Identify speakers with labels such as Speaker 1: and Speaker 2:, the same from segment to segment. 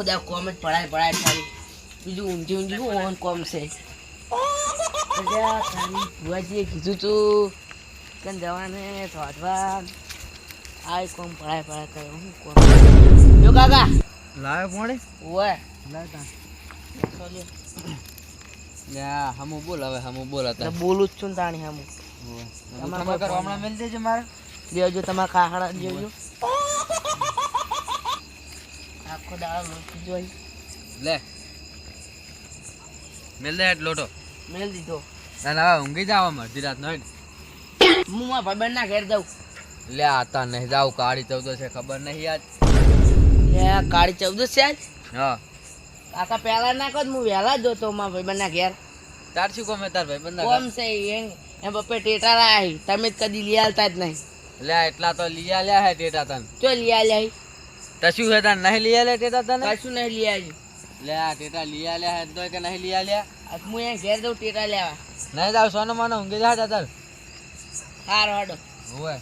Speaker 1: આખો દાવ કોમ જ પડાય પડાય ખાલી. બીજું ઊંધી ઊંધી શું ઓન કોમ છે ભુવાજીએ કીધું તું કે જવાને? શોધવા આ કોમ પડાય પડાય કરે. હું કોમ જો કાકા.
Speaker 2: લાવે પોણે
Speaker 1: ઓય
Speaker 2: લાવતા. હમુ બોલ હવે હમુ બોલતા
Speaker 1: બોલું જ છું તાણી હમુ. તમારે કરવા
Speaker 2: હમણાં મેલ દેજો મારે.
Speaker 1: દેજો તમારા ખાખડા દેવજો આખો દાડો લોટી જોઈ.
Speaker 2: લે. મેલ દે હેટ લોટો.
Speaker 1: મેલ દીધો.
Speaker 2: ના ના ઊંઘી જાવ અડધી રાત નહીં
Speaker 1: હું મારા ભાઈબંધ ના ઘેર દઉં
Speaker 2: લે આતા નહીં જાવ કાળી ચૌદ છે ખબર નહીં આજ.
Speaker 1: લે કાળી ચૌદસ છે આજ?
Speaker 2: હા.
Speaker 1: કાકા પહેલા ના હું વહેલા જોતો મારા ભાઈબંધ ના ઘેર.
Speaker 2: તાર શું કોમે તાર ભાઈ બંધ
Speaker 1: કોમ છે એમ. એ બપે ટેટા લાયા તમે જ કદી લઈ આલતા જ નહીં.
Speaker 2: લે એટલા તો લીયા લ્યા હે ટેટા તન.
Speaker 1: તો લઈ આલ્યા
Speaker 2: તો શું હે તાર નહીં લઈ આલે તેતા તને?
Speaker 1: કશું નહીં લઈ આવ્યું
Speaker 2: લે આ ટેટા લઈ લ્યા હે તો કે નહીં લઈ લ્યા
Speaker 1: આજ હું અહીંયા ઘેર દઉં ટેટા લેવા.
Speaker 2: નહીં જાવ સોનો માનો ઊંઘી જા તાર.
Speaker 1: હારો હાડો.
Speaker 2: હોવે.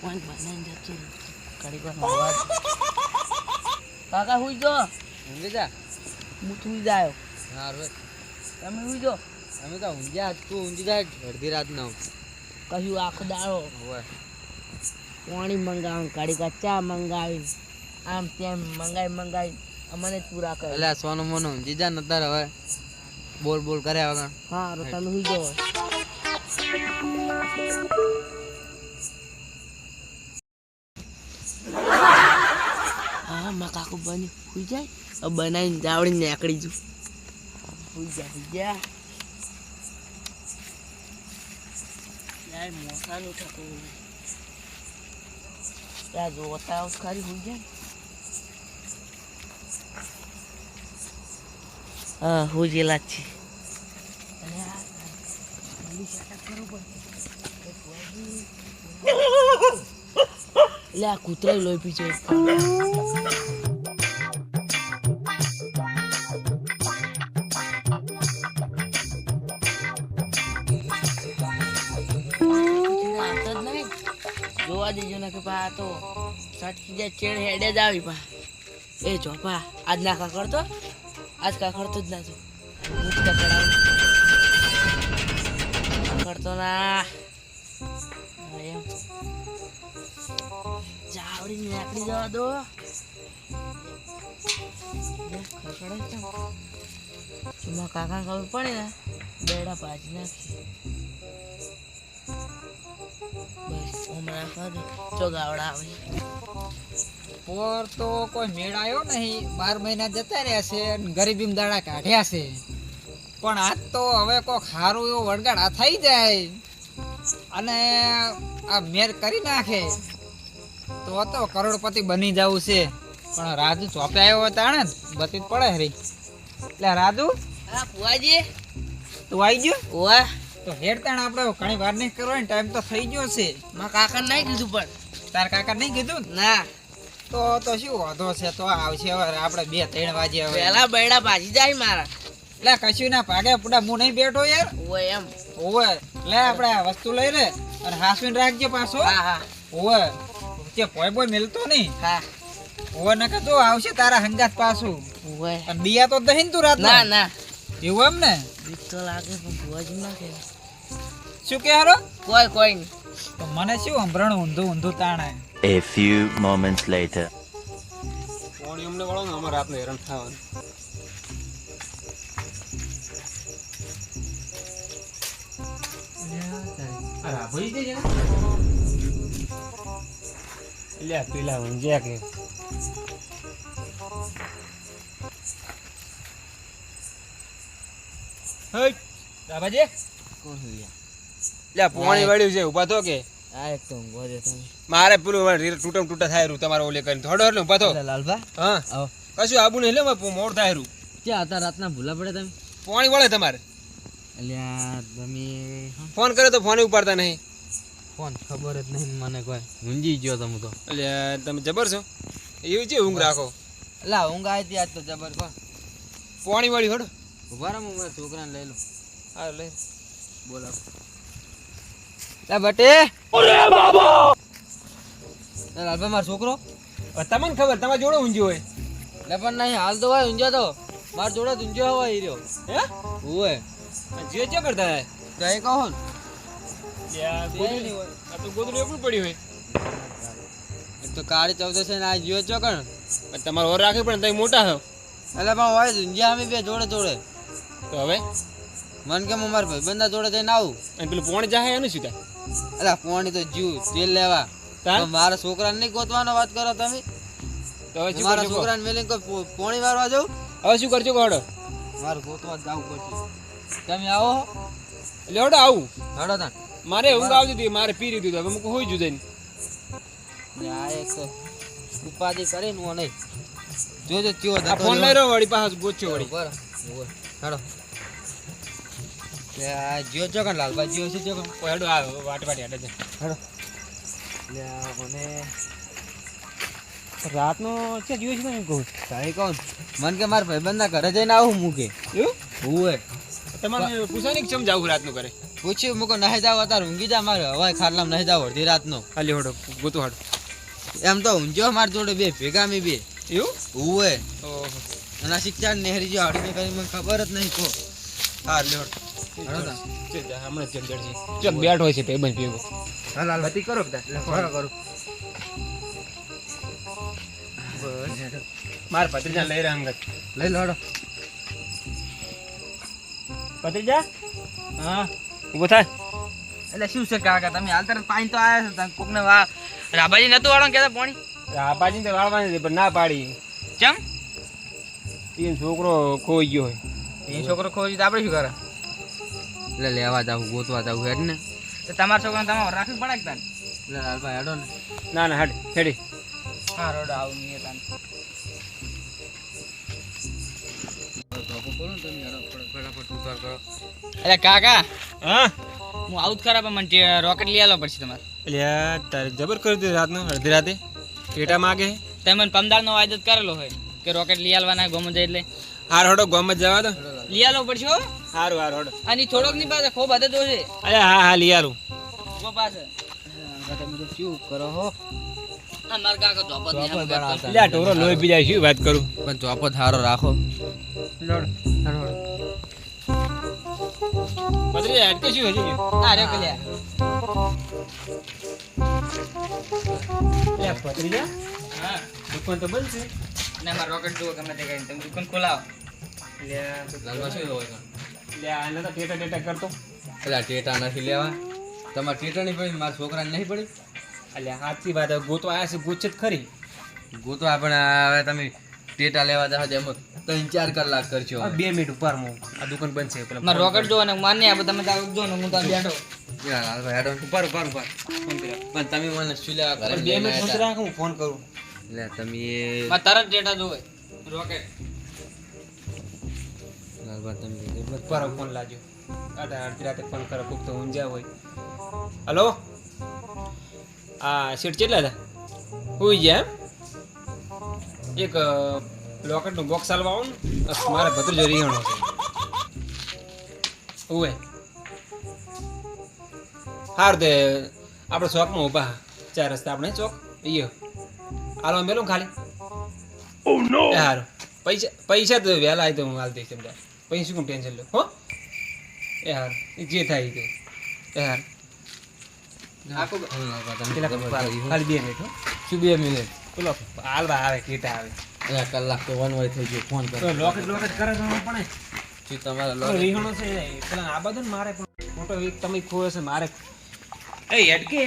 Speaker 1: કોઈ બનાવીને જતું કડી કો અવાજ. કાકા હુઈ જો.
Speaker 2: ઊંઘી જા.
Speaker 1: હું તું જાયો.
Speaker 2: હા રોજ
Speaker 1: તમે હુઈ જો.
Speaker 2: અમે તો ઊંઘ્યા તું ઊંઘી જા અડધી રાત ના
Speaker 1: કશું આખો દાડો.
Speaker 2: હોવે.
Speaker 1: પાણી મંગાવું કાઢી ચા મંગાવી આમ તેમ મંગાવી મંગાવી અમને પૂરા કરે
Speaker 2: એટલે સોનું મોનો જીજા ન તાર હવે બોલ બોલ કર્યા વગર.
Speaker 1: હા રો તમે હુઈ જાઓ. હા માં કાકુ બની હુઈ જાય? બનાવીને જાવડીને નીકળી જુ હુઈ જા હુઈ જા. યાર મોસાનું થતું ત્યાં જોતા આવ ખરી હુઈ જાય હા હું જેલા જ છે. એટલે આ કૂતરા લોહી પીછે જોવા દેજો ને પા તો સટકી જાય, ચેડ હેડે જ આવી પા એ જો પા આજ ના કાકડતો આજ કાકડતો જ ના છું હું જ કકડાવું કાકડતો ના. જાવડી નીકળી જવા દો. કાકા ખબર પડે ને, બેડા પાછી નાખી. બસ હમણાં ખાધો ચો આવે.
Speaker 3: પોર તો કોઈ મેળ આવ્યો નહીં. બાર મહિના જતા રહ્યા છે અને દાડા કાઢ્યા છે. પણ આજ તો હવે કોઈ સારું એવો વળગાડા થઈ જાય. અને આ મેર કરી નાખે. તો તો કરોડપતિ બની જવું છે. પણ રાજુ ચોપે આવ્યો તાણે બતી પડે હરી. એટલે રાજુ.
Speaker 1: હા ફુવાજી.
Speaker 3: તું આવી ગયો?
Speaker 1: ઓવા
Speaker 3: તો હેડતાણ આપણે ઘણી વાર નહીં કરવાની ટાઈમ તો થઈ ગયો છે.
Speaker 1: માં કાકા નહીં કીધું પણ.
Speaker 3: તાર કાકા નહીં કીધું ના? તો તો શું વાંધો છે? તો આવશે હવે આપણે બે ત્રણ વાગે હવે.
Speaker 1: પેલા બૈડા ભાજી જાય મારા.
Speaker 3: એટલે કશું ના ભાગે પૂરા હું નહીં બેઠો યાર.
Speaker 1: ઓવે એમ.
Speaker 3: ઓવે લે આપણે વસ્તુ લઈ લે અને હાસવીને રાખજે પાછો.
Speaker 1: હા હા.
Speaker 3: ઓવે કે પોય બોય મિલતો નહીં.
Speaker 1: હા.
Speaker 3: ઓવે નકર જો આવશે તારા હંગાત પાછું.
Speaker 1: ઓવે
Speaker 3: અને બિયા તો દહીં તું રાત
Speaker 1: ના ના.
Speaker 3: એવું એમ ને?
Speaker 1: બીક તો લાગે પણ ફુવાજી ના કે.
Speaker 3: શું કે હારો?
Speaker 1: કોઈ કોઈ નહીં.
Speaker 3: તો મને શું સંભરણ ઊંધું ઊંધું તાણાય
Speaker 4: એ ફ્યુ મોમેન્ટ્સ લેટર
Speaker 5: પાણી અમને વાળો ને અમારે આપને હેરાન થવાનું. એટલે પેલા ઊંઝ્યા કે. હઈ, દાદાજી
Speaker 2: કોણ
Speaker 5: લે પાણી વળ્યું છે ઊભા થો કે.
Speaker 2: આ એક તો ઊંઘો દે તમે.
Speaker 5: મારે પેલું રીલ તૂટમ તૂટા થાય રહ્યું તમારે ઓલે કરીને. થોડો એટલે ઊભા
Speaker 2: તો લાલભા.
Speaker 5: હા.
Speaker 2: આવો.
Speaker 5: કશું આબુ નહીં લે મોડ થાય રૂ
Speaker 2: ક્યાં હતા રાતના ભૂલા પડે તમે?
Speaker 5: પાણી વળે તમારે.
Speaker 2: અલ્યા તમે
Speaker 5: ફોન કરે તો ફોન ઉપાડતા નહીં.
Speaker 2: ફોન ખબર જ નહીં મને કોઈ. ઊંઘી ગયો તમે તો.
Speaker 5: એટલે તમે જબર છો? એવી છે ઊંઘ રાખો.
Speaker 2: એટલે ઊંઘ આવી હતી આજ તો જબર કો
Speaker 5: પાણી વાળી હડો.
Speaker 2: ઊભા મારા છોકરાને લઈ લઉં.
Speaker 5: હા લઈ
Speaker 2: બોલો લે બટે. લે મારો છોકરો.
Speaker 5: તમને ખબર તમારે જોડે ઊંઘી હોય.
Speaker 2: એટલે પણ નહીં હાલ તો હોય ઊંઝો તો. માર જોડે જ હોય
Speaker 5: હે?
Speaker 2: ઓય
Speaker 5: જીઓ ચો કરતા હે?
Speaker 2: કઈ કહો ને.
Speaker 5: લ્યા, ગોદડું- આ તો ગોદડું એકલું પડ્યું હોય.
Speaker 2: તો કાળી ચૌદસે ને આ જીઓ
Speaker 5: પણ તમારે ઓર રાખે પણ તમે મોટા હો.
Speaker 2: એટલે પણ હોય જ અમે બે જોડે જોડે.
Speaker 5: તો હવે?
Speaker 2: મન કે મારા મારા ભાઈબંધના જોડે જઈને આવું?
Speaker 5: અને પેલું પોણ જાહે એનું શું થાય?
Speaker 2: એટલે પોણી તો જીવ તેલ લેવા. મારા છોકરાને નહીં ગોતવાનો વાત કરો તમે?
Speaker 5: તો હવે
Speaker 2: મારા છોકરાને મેલીને કોઈ પોણી વારવા જાઉં?
Speaker 5: હવે શું કરજો કહો
Speaker 2: મારે ગોતવા જવું પડશે. તમે આવો
Speaker 5: એટલે હડો આવું.
Speaker 2: હડો તા
Speaker 5: મારે ઊંઘ આવતી હતી મારે પી લીધું. હવે મૂકું હોઈ જુ
Speaker 2: ને આ એક ઉપાધિ કરીને હું નહીં. જોજો ચિયો
Speaker 5: ફોન લઈ રહ્યો વળી પાછો ગોચ્યો વળી.
Speaker 2: બરાબર હેડો. ચોકન જીઓ છે ચોકન
Speaker 5: ઓ હેડો આ વાટ વાટ હેડે છે.
Speaker 2: હેડો. મને
Speaker 5: રાતનો છે જીવો છે ને કહું
Speaker 2: કોણ? મન કે મારા ભાઈબંધના ઘરે જઈને આવું મૂકે
Speaker 5: એવું?
Speaker 2: હુએ
Speaker 5: તમારે પૂછાય ને કે જાવું રાતનું કરે
Speaker 2: પૂછ્યું મૂકો નહીં જાવ અત્યારે ઊંઘી જા મારે હવાય ખાટલામાં નહીં જાવ અડધી રાતનો.
Speaker 5: હાલી હડો ગોતું હાડો.
Speaker 2: એમ તો ઊંઝો માર જોડે બે ભેગા મી બે.
Speaker 5: એવું?
Speaker 2: હુએ
Speaker 5: ઓહો.
Speaker 2: અને શિક્ષા નેહરી જો હાડીને કરી મને ખબર જ નહીં હા હેડો.
Speaker 5: જા, હમણાં છે બેઠ છે ભાઈબંધ ભેગો.
Speaker 2: હાલ હાલ બતી કરો બધા. કરો. કરો
Speaker 5: માર પત્રીજા લઈ રહ્યા અંગત.
Speaker 2: લઈ લો પત્રીજા
Speaker 5: ભત્રીજા? હા. ઊભો થાય.
Speaker 1: એટલે શું છે કાકા તમે હાલ તરત પાણી તો આવ્યા છો તમે કોકને વા રાબાજી નતું વાળો કેતા પાણી?
Speaker 5: રાબાજી તો વાળવાની હતી પણ ના પાડી.
Speaker 1: ચમ?
Speaker 5: એ છોકરો ખોઈ ગયો હોય.
Speaker 1: તીન છોકરો ખોજી તો આપણે શું કરે?
Speaker 2: એટલે લેવા જાવ ગોતવા જાવ હેડ ને.
Speaker 1: તો તમારા છોકરાને તમારે રાખવી પડે કે તાન
Speaker 2: એટલે લાલભાઈ હેડો ને.
Speaker 5: ના ના હેડ હેડી.
Speaker 1: હા રોડ આવું નહીં તાન અરે કાકા.
Speaker 5: હા?
Speaker 1: હું આવું જ ખરાબ મને જે રોકેટ લઈ આલો પડશે તમારે.
Speaker 5: એટલે તારે જબર કરી દીધું રાતનો અડધી રાતે. પેટા માગે.
Speaker 1: તમે મને પમદારનો વાયદો જ કરેલો હોય કે રોકેટ લઈ આલવાના ગોમ જાય એટલે
Speaker 5: હાર હડો ગામમાં જવા દો.
Speaker 1: લિયાલો પડશે હો.
Speaker 5: હારું હારું હડો.
Speaker 1: અને થોડોકની પાસે ખૂબ હતો છે.
Speaker 5: અરે હા હા લઈ આલું
Speaker 1: ઊભો પાસે
Speaker 2: તમે તો શું કરો હો
Speaker 1: આ કાકો ધોપત
Speaker 2: બનાવતા.
Speaker 5: ઢોરો લોહી પી જાય શું વાત કરું?
Speaker 2: પણ ચોપો હારો રાખો.
Speaker 5: પતરી અટકે શું હજી?
Speaker 1: આ રે કલ્યા
Speaker 5: એટલે પતરી
Speaker 1: હા.
Speaker 5: દુકાન તો બંધ છે.
Speaker 1: ને મારા રોકેટ જુઓ ગમે તે કઈ તમે દુકાન ખોલાવો.
Speaker 2: લાલબા શું હોય તો?
Speaker 5: એટલે આને તો ટેટા ટેટા કરતો.
Speaker 2: એટલે ટેટા નથી લેવા. તમારે ટેટા નહીં પડી મારા છોકરાને નહીં પડી?
Speaker 5: એટલે સાચી વાત ગોતો આયા છે ગોચે જ ખરી.
Speaker 2: ગોતો આપણે હવે તમે ટેટા લેવા જાવ તેમ ત્રણ ચાર કલાક કરશો
Speaker 5: બે મિનિટ ઉપર હું આ દુકાન બંધ છે પેલા
Speaker 1: મારા રોકેટ જો ને માન આ તમે તાર જો ને હું તાર બેઠો.
Speaker 2: યાર, લાલભાઈ હેડો ને.
Speaker 5: ઉપર ઉપર ઉપર. ફોન કર્યો.
Speaker 2: પણ તમે મને શું લેવા ઘરે
Speaker 5: બે મિનિટ હું ફોન કરું.
Speaker 2: તા? લે તમે
Speaker 1: તરત ડેટા જોવે. રોકેટ.
Speaker 2: લાલભાઈ તમે
Speaker 5: ઉપર ફોન લાજો અડધી અડધી રાતે ફોન કરો કોક તો ઊંઝા હોય. હલો? આ સીટ કેટલા હતા? હોઈ ગયા એમ? એક લોકેટનું બોક્સ આલવા આવું ને. મારે ભત્રીજો રીહણો છે. ઓવે હાર તે આપણે ચોકમાં ઊભા. ચાર રસ્તા આપણે ચોક. ઈયો. હાલો મેલો ખાલી? એ હારું. પૈસા પૈસા તો વહેલા આવી તો હું હાલ દઈશ તમને પૈસા શું ટેન્શન લો હો? એ હારું. એ જે થાય એ તે એ હારું. ખાલી બે મિનિટ હો.
Speaker 2: શું બે મિનિટ
Speaker 5: પેલો હાલવા આવે કીટા આવે.
Speaker 2: અરે કલાક તો વન way થઈ ગયો ફોન કરો.
Speaker 5: લોકેટ લોકેટ કરે તો પણ
Speaker 2: શું તમારા
Speaker 5: પેલો રીહણો છે પેલા આ બધું મારે પણ. મોટો એક તમે ખોયો છે મારે. એ હેડકે.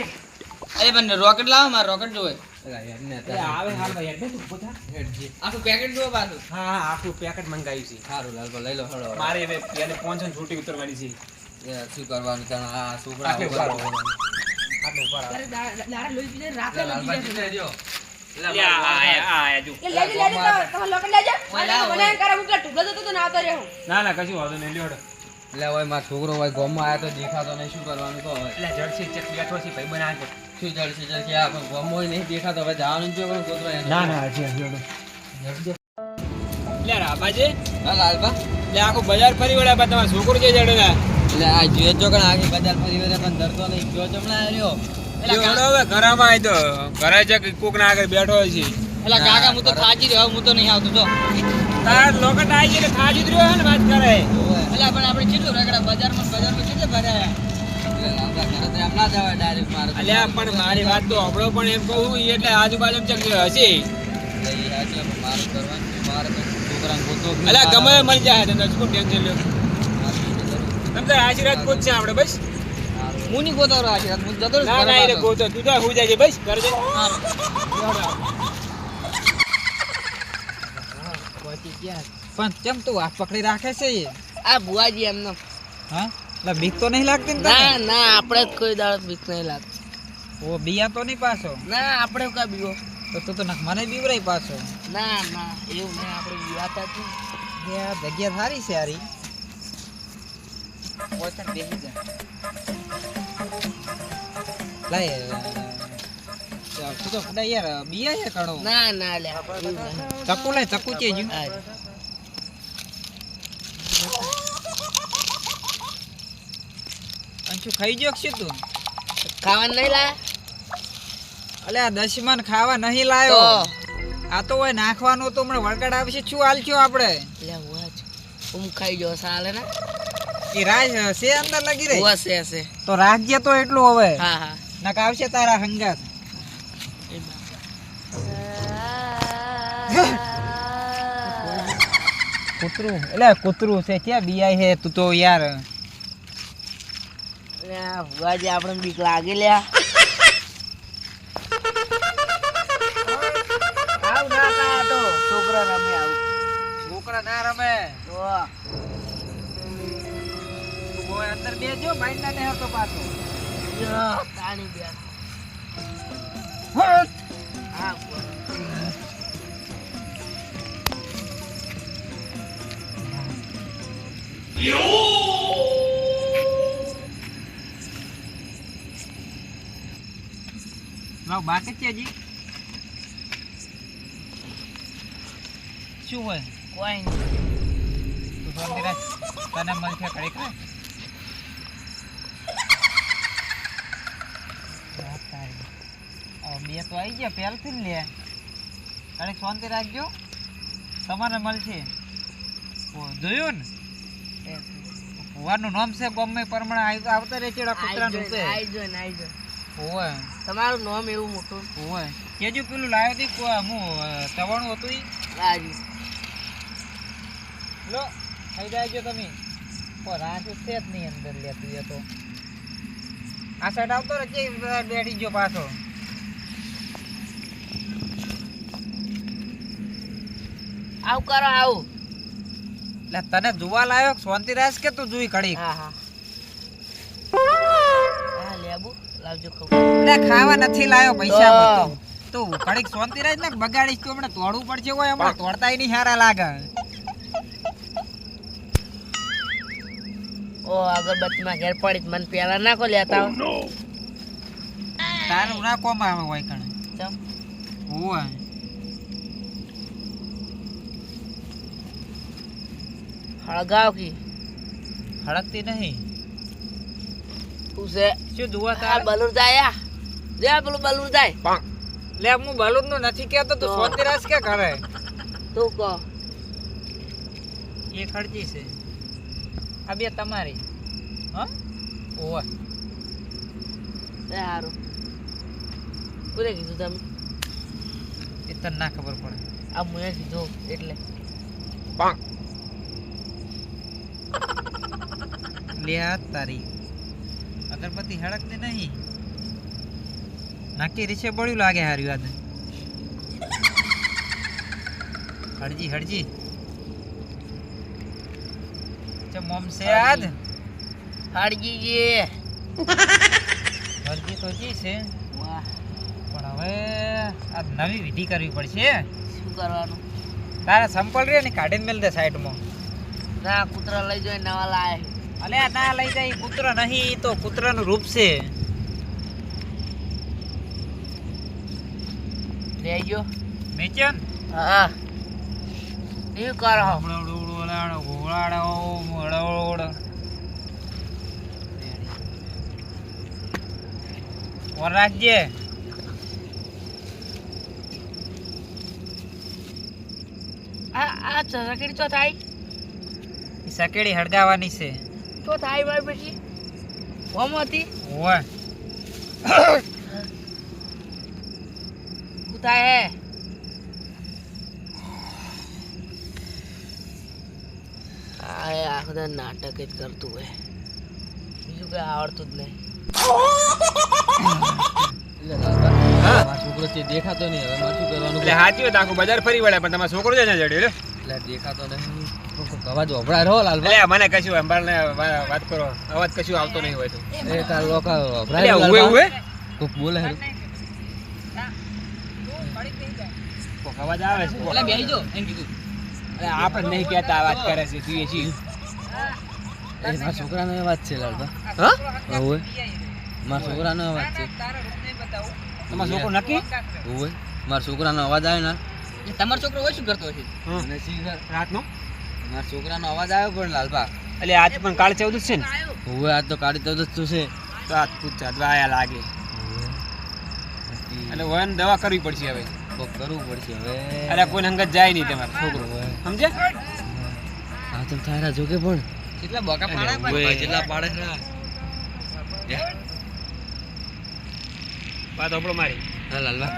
Speaker 1: અરે પણ રોકેટ લાવો મારે રોકેટ જોવે.
Speaker 2: ને
Speaker 5: એ આવે હાલ ભાઈ હેડ તું પોતા
Speaker 2: હેડજી.
Speaker 1: આખું પેકેટ જો પાછું
Speaker 5: હા હા આખું પેકેટ મંગાવ્યું છે
Speaker 2: સારું લાલભાઈ લઈ લો હળો
Speaker 5: મારે હવે એને પહોંચે છૂટી ઉતરવાની છે
Speaker 2: શું કરવાનું તને આ છોકરા
Speaker 5: આટલે ઊભા
Speaker 2: રહો.
Speaker 5: આટલું જો.
Speaker 6: ના
Speaker 5: ના ના કશું વાંધો નહીં લ્યો
Speaker 2: એટલે હવે મારો છોકરો હોય ગોમમાં આવ્યો તો દેખાતો નહીં શું કરવાનું તો
Speaker 5: એટલે જડસી ચક બેઠો છે ભાઈ બનાવે
Speaker 2: શું જડશે જડશે આ ગામમાં નહીં દેખાતો હવે જવાનું છે પણ ગોતવા.
Speaker 5: ના ના છે હજી હેડો. લે રાબાજી
Speaker 2: હા લાલબા
Speaker 5: લે આખું બજાર ફરી વળ્યા બા તમારો છોકરો છે જડે ના.
Speaker 2: એટલે આ જોઈએ જો કણ આખી બજાર ફરી વળ્યા પણ ધરતો નહીં. જો જમણા
Speaker 5: આવ્યો હવે ઘરમાં તો ઘરે છે કે કોક ના આગળ બેઠો હોય છે.
Speaker 3: એટલે કાકા હું તો થાજી રહ્યો હું તો નહીં આવતો તો
Speaker 5: તાર લોકટ આવી છે એટલે ખાજી જ રહ્યો હે ને વાત કરે.
Speaker 3: એટલે પણ આપણે કેટલું રગડા બજારમાં બજારમાં કેટલે ભર્યા
Speaker 5: અલ્યા પણ મારી વાત તો આપણો પણ એમ કહું ઈ એટલે આજુબાજુ હશે? અલ્યા ગમે મળી જાય શું ટેન્શન લ્યો તમ તાર આશીર્વાદ પૂછ છે આપણે બસ?
Speaker 3: હું નહીં ગોતો આશીર્વાદ હું જતો
Speaker 5: ના ના એટલે ગોતો તું તો હું જાય છે બસ કરજે
Speaker 3: પણ કેમ તું હાથ પકડી રાખે છે
Speaker 1: આ બુઆજી એમનો.
Speaker 3: હા? એટલે બીક તો નહીં લાગતી ને
Speaker 1: ના ના આપણે જ કોઈ દાડો બીક નહીં લાગતી.
Speaker 3: ઓ બિયા તો નહીં પાછો?
Speaker 1: ના આપણે કા બીવો.
Speaker 3: તો તું તો મને બીવરાય પાછો?
Speaker 1: ના ના એવું નહીં આપણે બીવાતા.
Speaker 3: એ આ જગ્યા સારી છે હારી. ઓછણ બેસી જા. લાય તું તો યાર બિયા છે કણો
Speaker 1: ના ના લે
Speaker 3: ચકુ લાય ચક્કુ ચેજુ.
Speaker 1: આ
Speaker 3: ખાઈ જો છે તું?
Speaker 1: ખાવા નહીં લાયા?
Speaker 3: અલે આ દશમન ખાવા નહીં લાયો. આ તો હોય નાખવાનું તો હમણાં વળગાડ આવશે શું હાલશું આપણે?
Speaker 1: લે હું હું ખાઈ જો સાલે ને.
Speaker 3: એ રાજ છે અંદર લગી રહી?
Speaker 1: હશે હશે
Speaker 3: તો રાખજે તો એટલું હવે.
Speaker 1: હા હા.
Speaker 3: નક આવશે તારા હંગાત. કૂતરું. એટલે કૂતરું છે ક્યાં બિયાય હે તું તો યાર?
Speaker 1: ભુવાજી આપણે બીક લાગી લ્યા. આવ ના તા તો છોકરા રમે આવું.
Speaker 3: છોકરા ના રમે.
Speaker 1: તો
Speaker 3: અંદર બેજો માઇન્ડ ના નહીં હતો પાછો.
Speaker 1: તાણી બે હા.
Speaker 3: લાવ બાકી છે હજી. શું હોય?
Speaker 1: કોઈ
Speaker 3: તું તો નિરાશ તને રે વાત તારી. હવે બે તો આવી ગયા પહેલથી ને લે. ઘડીક શાંતિ રાખજો. તમારે મળશે જોયું ને? ભુવાનું નામ છે ગમે પ્રમાણે આવ- આવતા રહે ચેડા કૂતરાનું છે.
Speaker 1: જો ને જો
Speaker 3: ઓવે
Speaker 1: તમારું નામ એવું મોટું?
Speaker 3: ઓવે કેજો પેલું લાવ્યો હતી હું તવાણું હતું ઈ?
Speaker 1: રાજુ.
Speaker 3: લો ખાઈ જાયજો તમે. ઓ રાંચું છે જ નહીં અંદર લેતી એ તો. આ સાઈડ આવતો રહે બેઠી ગયો પાછો?
Speaker 1: આવું કરો આવું.
Speaker 3: એટલે તને જોવા લાયો શાંતિ રાખ કે તું જોઈ
Speaker 1: હા હા હા લેબુ લાવજો ખબર
Speaker 3: એટલે ખાવા નથી લાયો પૈસા
Speaker 1: તો.
Speaker 3: ઘડીક શાંતિ રાખ ને બગાડીશ તું હમણાં તોડવું પડશે હોય હમણાં તોડતા નહીં હારા લાગે.
Speaker 1: ઓ અગરબત્તીમાં ઘેર પડી મને પેલા નાખો લેતા આવો.
Speaker 3: તારું ના કોમ આવે હોય કણે. હોય.
Speaker 1: હળગાવ કી.
Speaker 3: હળગતી નહીં.
Speaker 1: શું છે
Speaker 3: શું
Speaker 1: આ
Speaker 3: તાર
Speaker 1: બલૂન જાય જે પેલું બલૂર જાય.
Speaker 3: લે હું બલૂરનું નથી કેતો તો. સોતી રાસ કે કરે
Speaker 1: તું કહો.
Speaker 3: એ ખર્ચી છે. આ બે તમારી. હા? ઓવા.
Speaker 1: સારું પૂરે કીધું તમે?
Speaker 3: એ તને ના ખબર પડે.
Speaker 1: આ મને કીધું એટલે.
Speaker 3: લે આ તારી. અગરબત્તી હળકતી નહીં. નાકી રીછે બળ્યું લાગે હાર્યું આદ હળજી હળજી. મોમ છે આદ
Speaker 1: હાડજી જે.
Speaker 3: હળજી તો જી છે.
Speaker 1: વાહ.
Speaker 3: પણ હવે આ નવી વિધિ કરવી પડશે.
Speaker 1: શું કરવાનું?
Speaker 3: તારા સંપલ રે ને કાઢીને મેલ દે સાઈડમાં
Speaker 1: ના કૂતરા લઈ જાય નવા લાય.
Speaker 3: અલે આ ના લઈ જાય કૂતરો નહીં તો કૂતરાનું રૂપ છે.
Speaker 1: લેજો
Speaker 3: મેચન?
Speaker 1: હા. શું કરો
Speaker 3: ઓર વરરાજ્ય
Speaker 1: આ આ ચરકડી તો થાય.
Speaker 3: સકેડી હળગાવાની છે.
Speaker 1: તો થાય ભાઈ પછી. હતી
Speaker 3: ઓય
Speaker 1: શું થાય હે. આ બધા નાટક જ કરતું હોય. બીજું કઈ આવડતું જ નહીં.
Speaker 2: છોકરો તે દેખાતો નહીં. હવે મારે શું કરવાનું?
Speaker 5: એટલે હાચી વાત આખું બજાર ફરી વળે પણ તમારો છોકરો જ જડ્યો
Speaker 2: એટલે દેખાતો નહીં. અવાજ વભળાય રહો લાલભાઈ.
Speaker 5: એટલે મને કશું અંબારને વાત કરો. અવાજ કશું આવતો નહીં હોય તો.
Speaker 2: એ તાર લોકો વભળાય
Speaker 5: ઉવે ઉવે
Speaker 2: કોક બોલે હે
Speaker 5: કોક અવાજ આવે છે?
Speaker 3: એટલે બેહી જો એમ કીધું.
Speaker 5: અરે આપણે નહીં કહેતા વાત કરે છે તું એ છી
Speaker 2: એ મારા છોકરાનો અવાજ છે લાલભાઈ.
Speaker 5: હા?
Speaker 2: ઓવે મારા છોકરાનો અવાજ છે.
Speaker 5: તમારો છોકરો નક્કી?
Speaker 2: ઓવે મારા છોકરાનો અવાજ આવે ને.
Speaker 3: તમારો છોકરો હોય શું કરતો હશે?
Speaker 5: રાતનો?
Speaker 2: મારા છોકરાનો અવાજ આવ્યો પણ લાલબા
Speaker 5: એટલે આજ પણ કાળ ચૌદ જ છે ને?
Speaker 2: હવે આજ તો કાળી ચૌદ તો છે.
Speaker 5: તો આજ પૂછા આયા લાગે. એટલે હોય ને દવા કરવી પડશે હવે.
Speaker 2: કરવું પડશે હવે.
Speaker 5: અરે કોઈ અંગત જાય નહીં તમારે છોકરો. સમજે
Speaker 2: આ તો થાયરા જોકે પણ.
Speaker 3: કેટલા બકા પાડે
Speaker 2: કેટલા પાડે છે.
Speaker 5: વાત આપણો મારી.
Speaker 2: હા
Speaker 5: લાલબા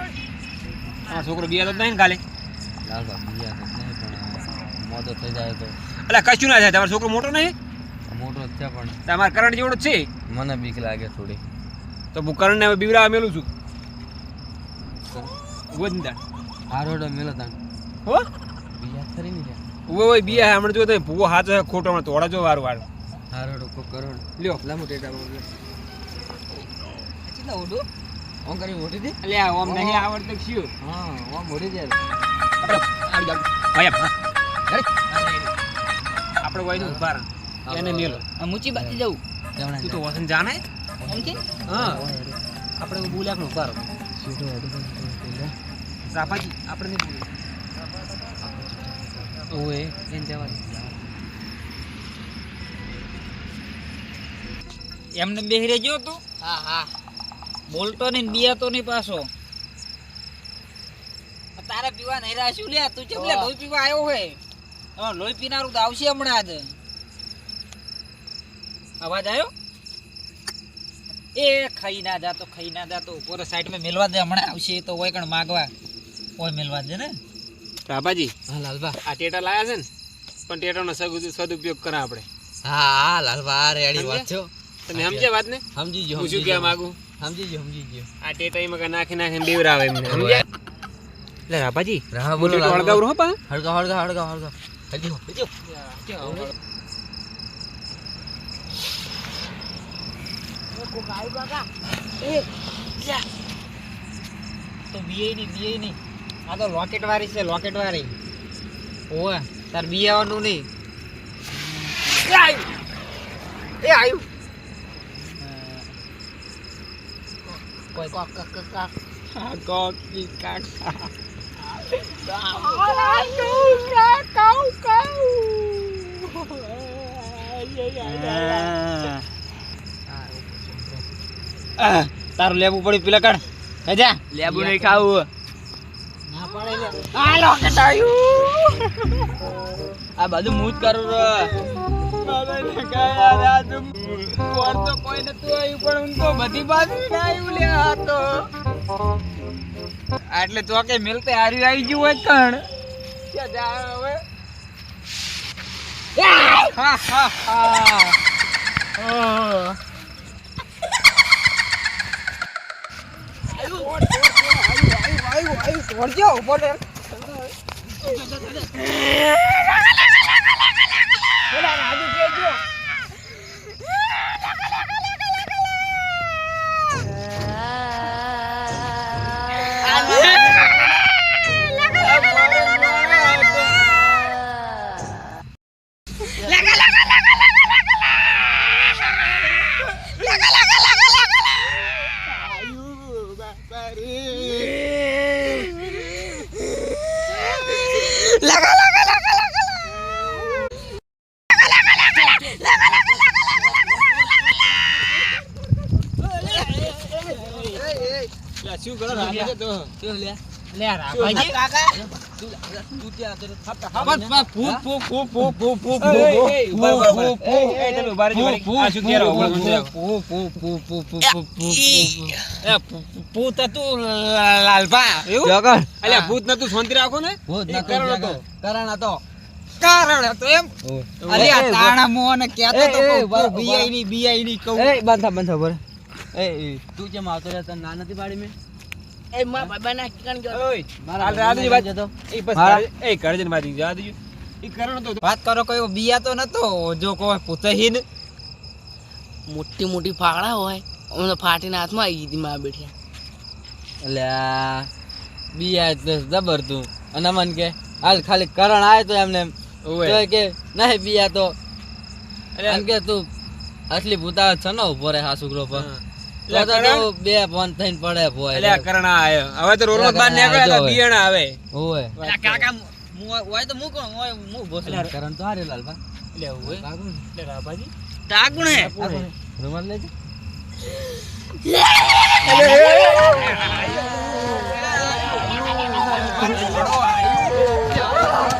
Speaker 5: છોકરો બિયા જ નહીં ને કાલે
Speaker 2: લાલબા બીજા તો નહીં પણ આ મોટો થઈ જાય તો.
Speaker 5: એટલે કશું ના થાય તમારો છોકરો મોટો નહીં?
Speaker 2: મોટો જ છે પણ.
Speaker 5: તમારા કરંટ જેવડો જ છે?
Speaker 2: મને બીક લાગે થોડી.
Speaker 5: તો હું કરંટને હવે બીવરા મેલું છું. ગોદંડા
Speaker 2: હારોડો મેલો તાણ.
Speaker 5: હો?
Speaker 2: બીજા ખરી ને
Speaker 5: ઓય ઓય બિયા હમણાં જો તો ભૂવો હાચો હે ખોટો હમણાં તોડા જો વાર વારું
Speaker 2: હારોડો કો કરોડ
Speaker 5: લ્યો.
Speaker 2: લામુ ટેટા બોલ
Speaker 3: કેટલા ઓડો
Speaker 2: ઓમ કરી મોટી દે.
Speaker 5: એટલે ઓમ નહીં આવડતો કે
Speaker 2: હા ઓમ મોટી જાય
Speaker 5: ભાઈ આપણે વહીને ઊભા રહે એને મેલો.
Speaker 3: મૂચી બાજી જવું
Speaker 5: તું તો વસન જાણે?
Speaker 3: એમથી
Speaker 5: હા. આપણે બોલ્યા પણ ઊભા રહો સાપાજી આપણે નહીં બોલીએ.
Speaker 2: ઓએ એને જવા
Speaker 3: એમને બેહરે ગયો તું.
Speaker 1: હા હા.
Speaker 3: બોલતો નહીં બિયાતો નહીં પાછો. તારે પીવા નહીં રહ્યા શું લે તું ચમ લે બહુ પીવા આવ્યો હોય હા લોહી પીનારું તો આવશે હમણાં જ. અવાજ આવ્યો? એ ખાઈ ના જાતો ખાઈ ના જાતો ઉપર સાઈડમાં મેલવા દે હમણાં આવશે તો હોય કણ માગવા. હોય મેલવા દે ને.
Speaker 5: સાપાજી
Speaker 2: હા લાલબા
Speaker 5: આ ટેટા લાયા છે ને? પણ ટેટાનો સદુપયોગ કરા આપણે.
Speaker 2: હા હા લાલબા રેડી વાત છો
Speaker 5: તમે સમજ્યા વાત ને
Speaker 2: સમજી ગયો
Speaker 5: હું શું કહેવા માંગુ?
Speaker 2: સમજી ગયો સમજી ગયો.
Speaker 5: આ ટેટા એમાં નાખી નાખીને બીવરાવે એમને. સમજ્યા? એટલે રાપાજી
Speaker 2: હા
Speaker 5: બોલો હળગાવ રહો પા
Speaker 2: હળગાવ હળગાવ હળગાવ હળગા હળજો હળજો
Speaker 3: તો બીએ નહીં બીએ નહીં આ તો લોકેટ વાળી છે લોકેટ વાળી ઓવે તાર બિયાવાનું નહીં એ આવ્યું એ આવ્યું કોઈ કોક કોક કોક કોક કાકા તારું લેવું પડ્યું પેલા કણ કજા
Speaker 1: લેબુ નહીં ખાવું
Speaker 3: આ
Speaker 1: બધું હું જ
Speaker 3: તો કોઈ નતું આવ્યું પણ હું તો બધી બાજુ આવ્યું લે આ તો એટલે તો કે મિલતે હારી આવી ગયું હોય કણ હવે હા
Speaker 5: ભૂત નતું શાંતિ રાખો ને કરણ હતો.
Speaker 3: કારણ હતો એમ અલ્યા તાણા મોહને કહેતો તો બીઆઈ ની બીઆઈ ની કહું
Speaker 2: એ બંધા બંધા બોલ એ એ, તું કેમ આવતો રહ્યા તને ના નથી પાડી મેં
Speaker 1: એ મારા બાબાના કણ ગયો
Speaker 5: ઓય,
Speaker 2: મારા
Speaker 5: હાલ રાહ દેજો
Speaker 2: ભાઈને
Speaker 5: વાત.
Speaker 2: જતો.
Speaker 5: એ બસ એ ઘરે જઈને વાત જવા એ કરણ હતો.
Speaker 3: વાત કરો કોઈ બીયા તો નતો જો કોઈ પુતહીન
Speaker 1: મોટી મોટી ફાકડા હોય અમે ફાટીને હાથમાં આવી ગઈ હતી બેઠ્યા
Speaker 2: અલ્યા બિયા આય તો જબર તું અને મન કે હાલ ખાલી કરણ આવે તો એમને એમ.
Speaker 5: ઓય.
Speaker 2: કે ના બિયા તો એમ કે તું અસલી ભૂતા છે ને ઊભો રે હા છોકરો પર બે ફોન થઈને પડે ભોય
Speaker 5: અલ્યા, કરણ આયો. હવે તો નીકળ્યા
Speaker 2: આજો
Speaker 5: હતા,
Speaker 2: હવે.
Speaker 5: બિયાણા આવે
Speaker 2: ઓય
Speaker 3: કાકા હોય તો મૂકો હોય હું ભોસલા
Speaker 2: કરણ તો હારે લાલભા
Speaker 5: એટલે ઓય. એટલે રાભાજી.
Speaker 1: ટાકું હે
Speaker 2: રૂમાલ લેજે
Speaker 3: આ